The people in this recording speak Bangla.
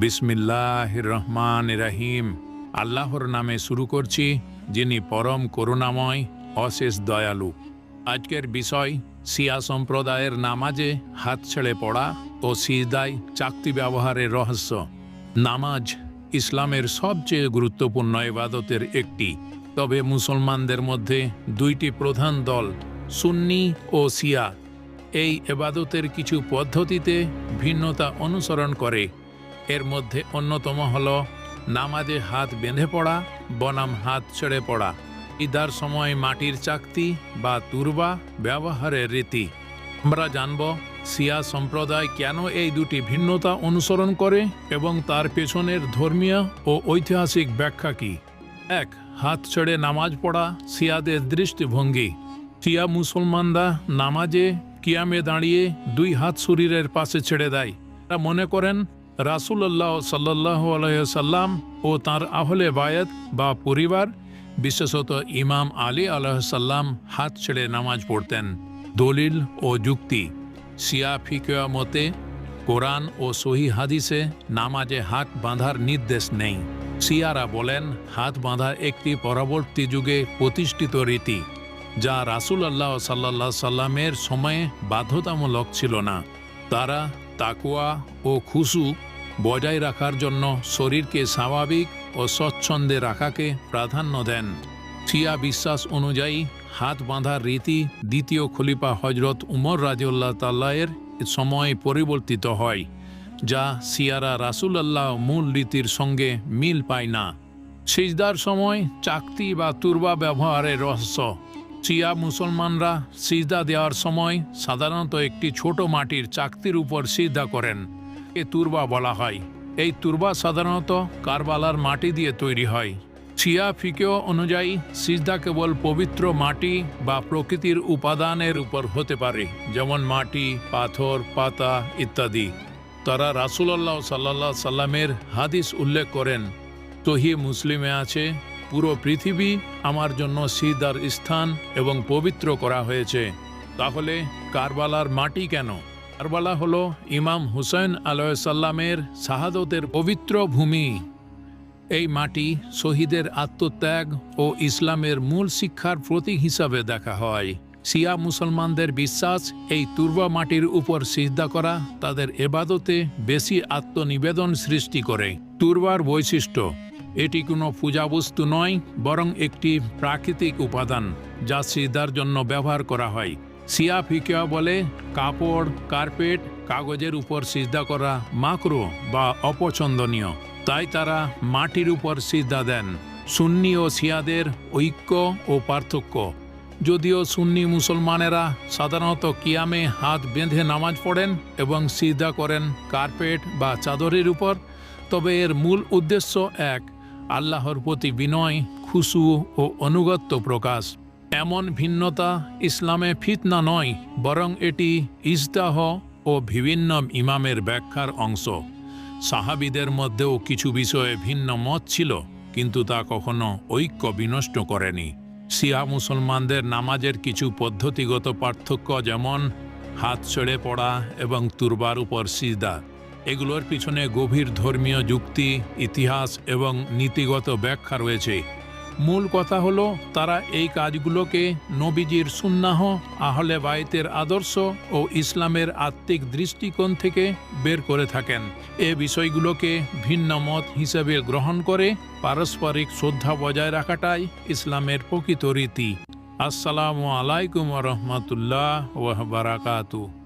বিসমিল্লাহ রহমান রাহিম আল্লাহর নামে শুরু করছি, যিনি পরম করুণাময়, অশেষ দয়ালু। আজকের বিষয় সিয়া সম্প্রদায়ের নামাজে হাত ছেড়ে পড়া ও সিজদায় চাকতি ব্যবহারের রহস্য। নামাজ ইসলামের সবচেয়ে গুরুত্বপূর্ণ ইবাদতের একটি। তবে মুসলমানদের মধ্যে দুইটি প্রধান দল, সুন্নি ও সিয়া এই এবাদতের কিছু পদ্ধতিতে ভিন্নতা অনুসরণ করে। এর মধ্যে অন্যতম হল নামাজে হাত বেঁধে পড়া, বনাম হাত ছেড়ে পড়া। ইদার সময় মাটির চাকতি বা তুরবা ব্যবহারের রীতি। আমরা জানব সিয়া সম্প্রদায় কেন এই দুটি ভিন্নতা অনুসরণ করে এবং তার পেছনের ধর্মীয় ও ঐতিহাসিক ব্যাখ্যা কি? এক, হাত ছেড়ে নামাজ পড়া সিয়াদের দৃষ্টিভঙ্গি। শিয়া মুসলমানরা নামাজে কিয়ামে দাঁড়িয়ে দুই হাত শরীরের পাশে ছেড়ে দেয়। তারা মনে করেন রাসুল্লাহ সাল্লাহ আলহ্লাম ও তার আহলে বায়াত বা পরিবার, বিশেষত ইমাম আলী আলাহসাল্লাম হাত ছেড়ে নামাজ পড়তেন। দলিল ও যুক্তি, শিয়া ফিকিয়া মতে কোরআন ও সহি হাদিসে নামাজে হাত বাঁধার নির্দেশ নেই। শিয়ারা বলেন, হাত বাঁধা একটি পরবর্তী যুগে প্রতিষ্ঠিত রীতি, যা রাসুল আল্লাহ সাল্লাহ সাল্লামের সময়ে বাধ্যতামূলক ছিল না। তারা তাকুয়া ও খুশু বজায় রাখার জন্য শরীরকে স্বাভাবিক ও স্বচ্ছন্দে রাখাকে প্রাধান্য দেন। শিয়া বিশ্বাস অনুযায়ী হাত বাঁধার রীতি দ্বিতীয় খলিফা হজরত উমর রাজিউল্লাহ তাল্লাহের সময় পরিবর্তিত হয়, যা সিয়ারা রাসুলাল্লাহ মূল রীতির সঙ্গে মিল পায় না। সিজদার সময় চাকতি বা তুরবা ব্যবহারের রহস্য শিয়া মুসলমানরা সিজদা দেওয়ার সময় সাধারণত একটি ছোট মাটির চাকতির উপর সিজদা করেন। এ তুরবা বলা হয়। এই তুরবা সাধারণত কারবালার মাটি দিয়ে তৈরি হয়। শিয়া ফিকেও অনুযায়ী সিজদা কেবল পবিত্র মাটি বা প্রকৃতির উপাদানের উপর হতে পারে, যেমন মাটি, পাথর, পাতা ইত্যাদি। তারা রাসুলাল্লাহ সাল্লাহ সাল্লামের হাদিস উল্লেখ করেন। তহি মুসলিমে আছে পুরো পৃথিবী আমার জন্য সিদার স্থান এবং পবিত্র করা হয়েছে। তাহলে কারবালার মাটি কেন? কারবালা হলো ইমাম হুসেন আলাইসাল্লামের শাহাদতের পবিত্র ভূমি। এই মাটি শহীদের আত্মত্যাগ ও ইসলামের মূল শিক্ষার প্রতীক হিসাবে দেখা হয়। শিয়া মুসলমানদের বিশ্বাস এই তুর্বা মাটির উপর সিজদা করা তাদের এবাদতে বেশি আত্মনিবেদন সৃষ্টি করে। তুর্বার বৈশিষ্ট্য এটি কোনো পূজাবস্তু নয়, বরং একটি প্রাকৃতিক উপাদান, যা সিজদার জন্য ব্যবহার করা হয়। সিয়া ফিকিয়া বলে, কাপড়, কার্পেট, কাগজের উপর সিজদা করা মাকরো বা অপছন্দনীয়। তাই তারা মাটির উপর সিজদা দেন। সুন্নি ও শিয়াদের ঐক্য ও পার্থক্য। যদিও সুন্নি মুসলমানেরা সাধারণত কিয়ামে হাত বেঁধে নামাজ পড়েন এবং সিজদা করেন কার্পেট বা চাদরের উপর, তবে এর মূল উদ্দেশ্য এক আল্লাহর প্রতি বিনয়, খুশু ও অনুগত্য প্রকাশ। এমন ভিন্নতা ইসলামে ফিতনা নয়, বরং এটি ইজদাহ ও বিভিন্ন ইমামের ব্যাখ্যার অংশ। সাহাবিদের মধ্যেও কিছু বিষয়ে ভিন্ন মত ছিল, কিন্তু তা কখনো ঐক্য বিনষ্ট করেনি। শিয়া মুসলমানদের নামাজের কিছু পদ্ধতিগত পার্থক্য যেমন, হাত ছেড়ে পড়া এবং তুরবার উপর সিজদা। এগুলোর পিছনে গভীর ধর্মীয় যুক্তি, ইতিহাস এবং নীতিগত ব্যাখ্যা রয়েছে। মূল কথা হলো, তারা এই কাজগুলোকে নবীজির সুন্নাহ, আহলে বায়তের আদর্শ ও ইসলামের আত্মিক দৃষ্টিকোণ থেকে বের করে থাকেন। এ বিষয়গুলোকে ভিন্ন মত হিসেবে গ্রহণ করে পারস্পরিক শ্রদ্ধা বজায় রাখাটাই ইসলামের প্রকৃত রীতি। আসসালামু আলাইকুম রহমতুল্লাহ ওহ বারাকাতু।